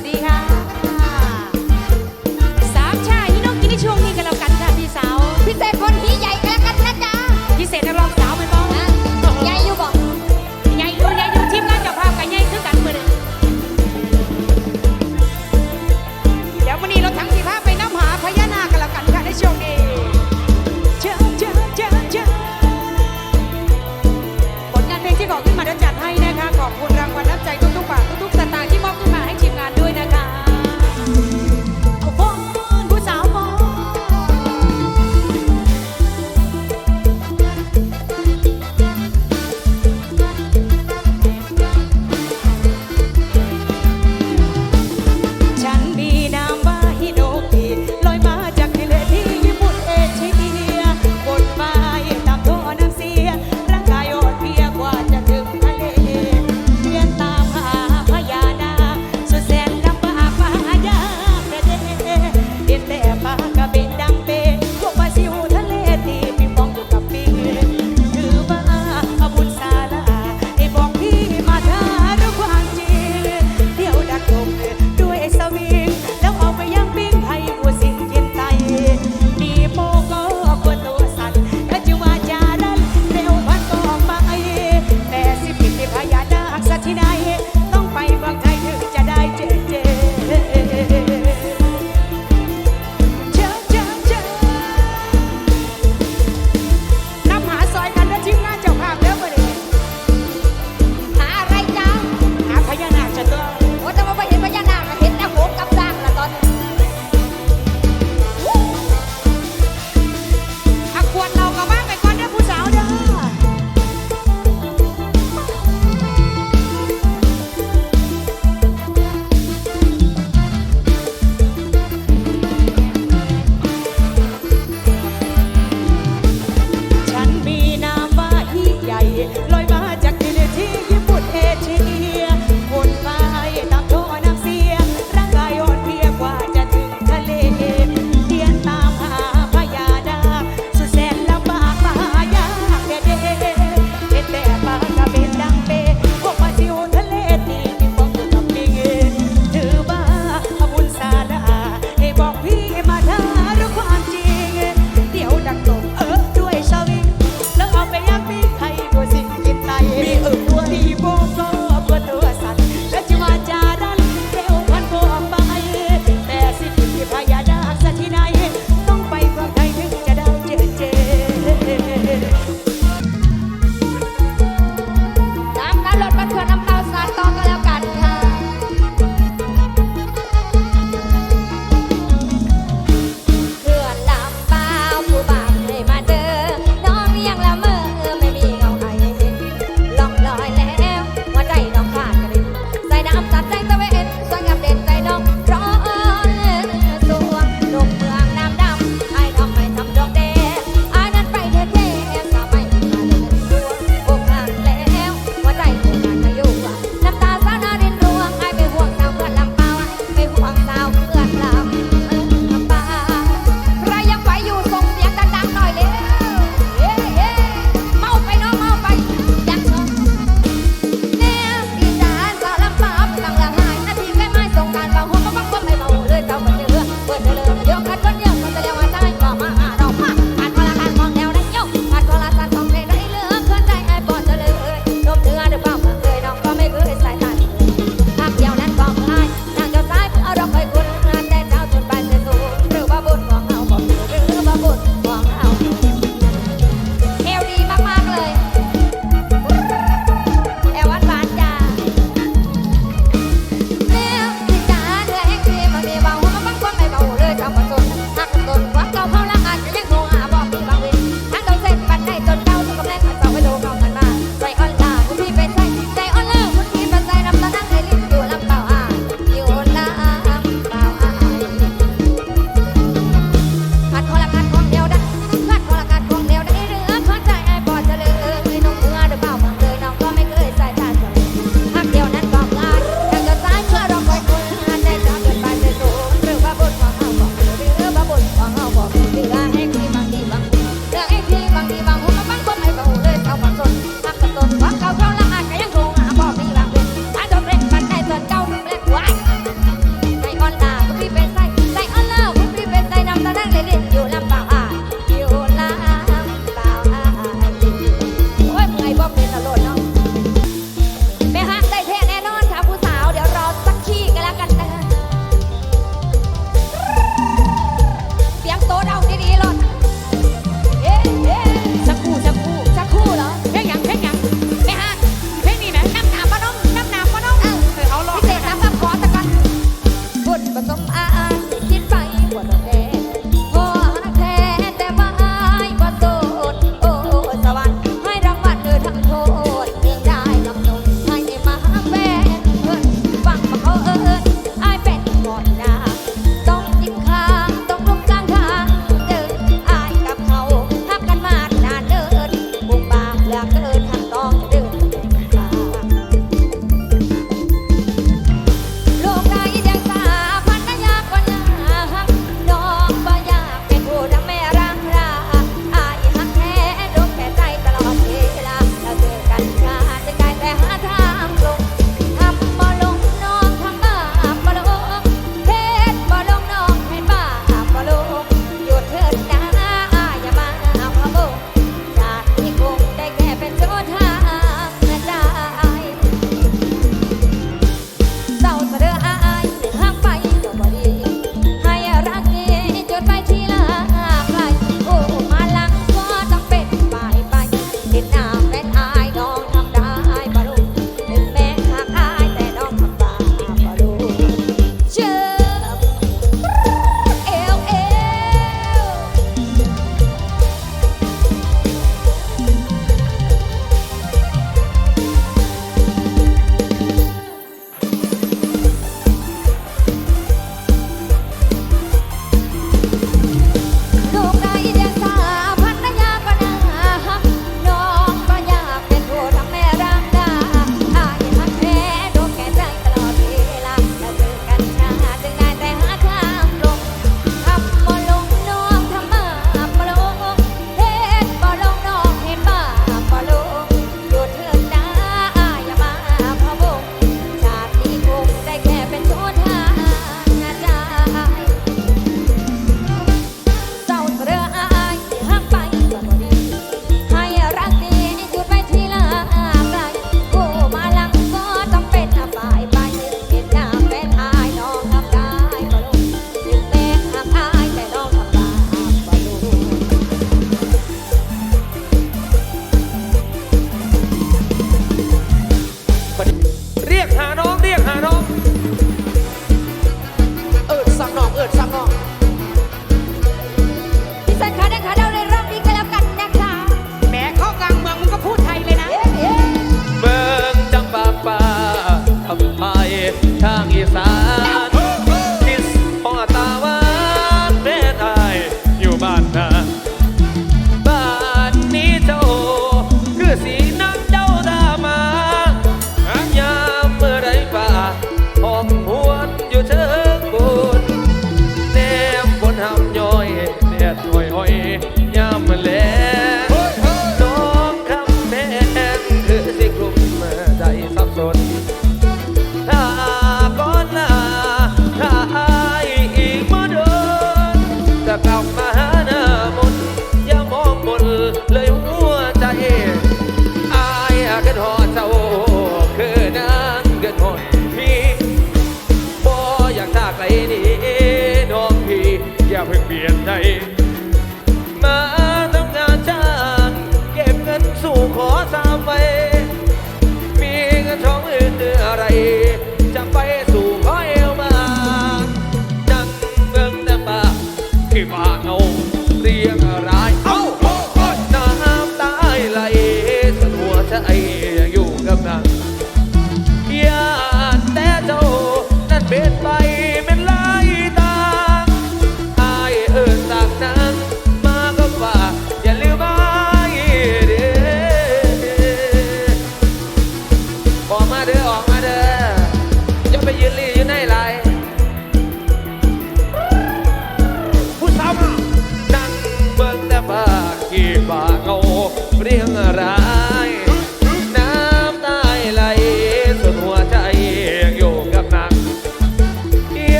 สวัสดีค่ะ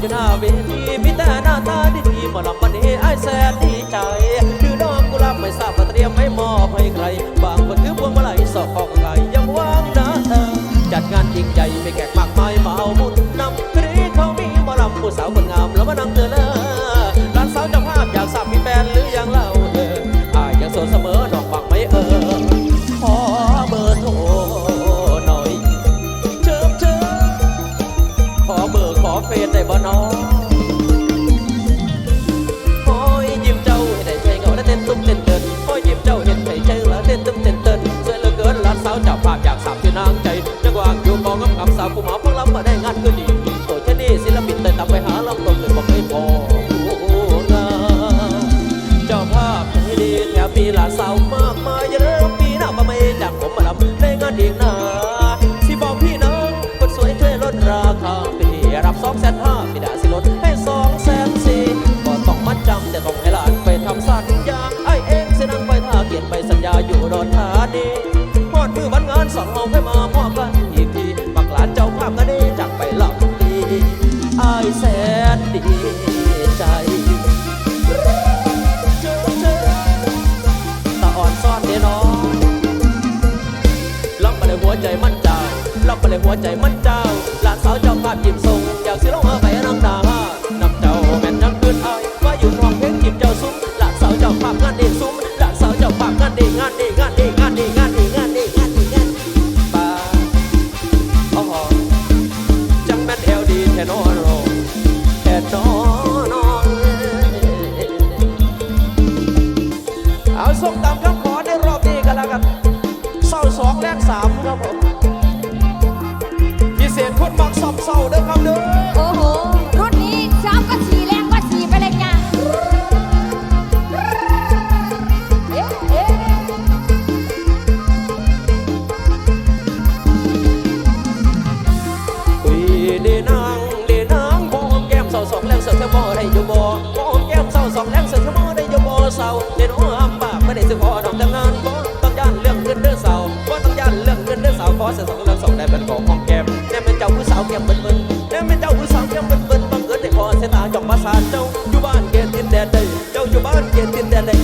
อยู่หน้าเวทีมีแต่หน้าตาดีๆหมอลำปันนี้ไอ้แสนดี สองเอาให้มามอบกันทีทีบักหลานเจ้าภาพก็ได้จักไปหลับดีอายแสนดีใจตาอ่อนซ่อนเด้น้องล็อกไปเลยหัวใจมั่นใจล็อกไปเลยหัวใจมั่นใจ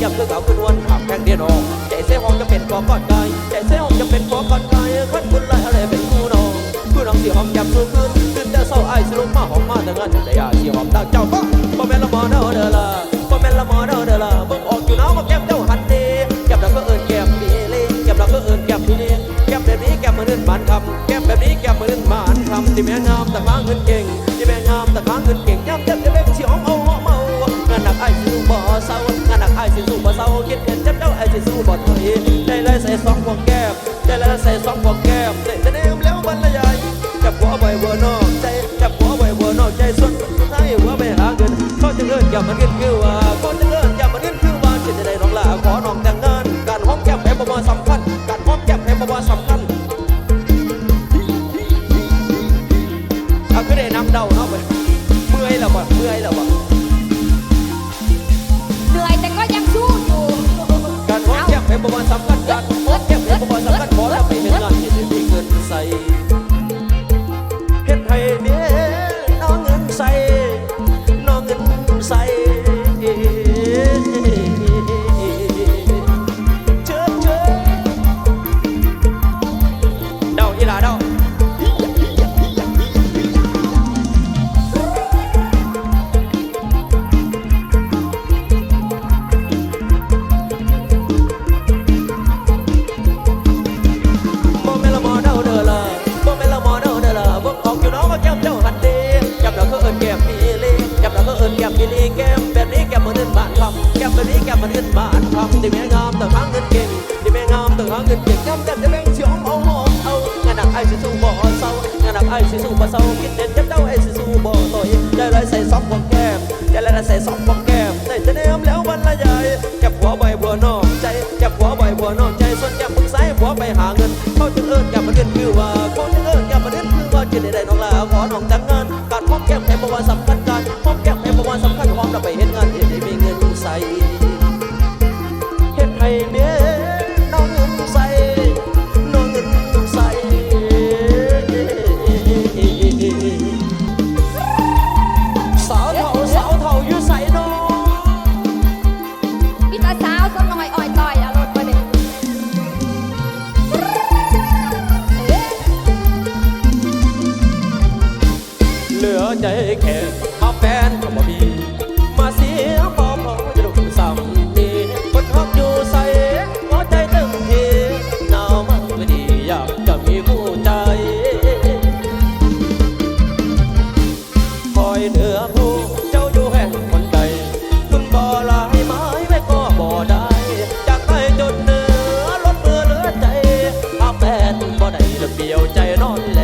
ยับคือเขาคุณวนขับแข้งเดียนองใจเสียห้องจะเป็นฟอกอดกายใจเสียห้องจะเป็นฟอกอดกาขั้นบุญไรอะไรเป็นคู่น้องคู่น้องเสียหอมยับสู้คืนตื่นแต่เศร้าไอ้สลุกมาหอมมาแต่งงานแต่ยาเสียห้องตาเจ้าก็ คิดเห็นเจับเจ้าไอจีสู้บ่ถอยได้เลยใส่สองพวงแก้มได้เลยใส่สองพวงแก้มได้แต่แนมแล้วบรรยายจับหัวใบเวอร์นอกใจจับหัวใบเวอร์นอกใจสุดท้ายหัวไปหาเงินเขาจะเลื่อนอย่ามันเงินคือว่าเขาจะเลื่อนอย่ามันเงินคือว่าจะได้น้องลาขอน้องแต่งงานการห้องแก้มให้บ่บ่สำคัญการห้องแก้มให้บ่บ่สำคัญเอาคือได้น้ำเดาเนาะเมื่อยแล้วบ่เมื่อยแล้วบ่ I say something. บ่ได้ระเบียวใจนอน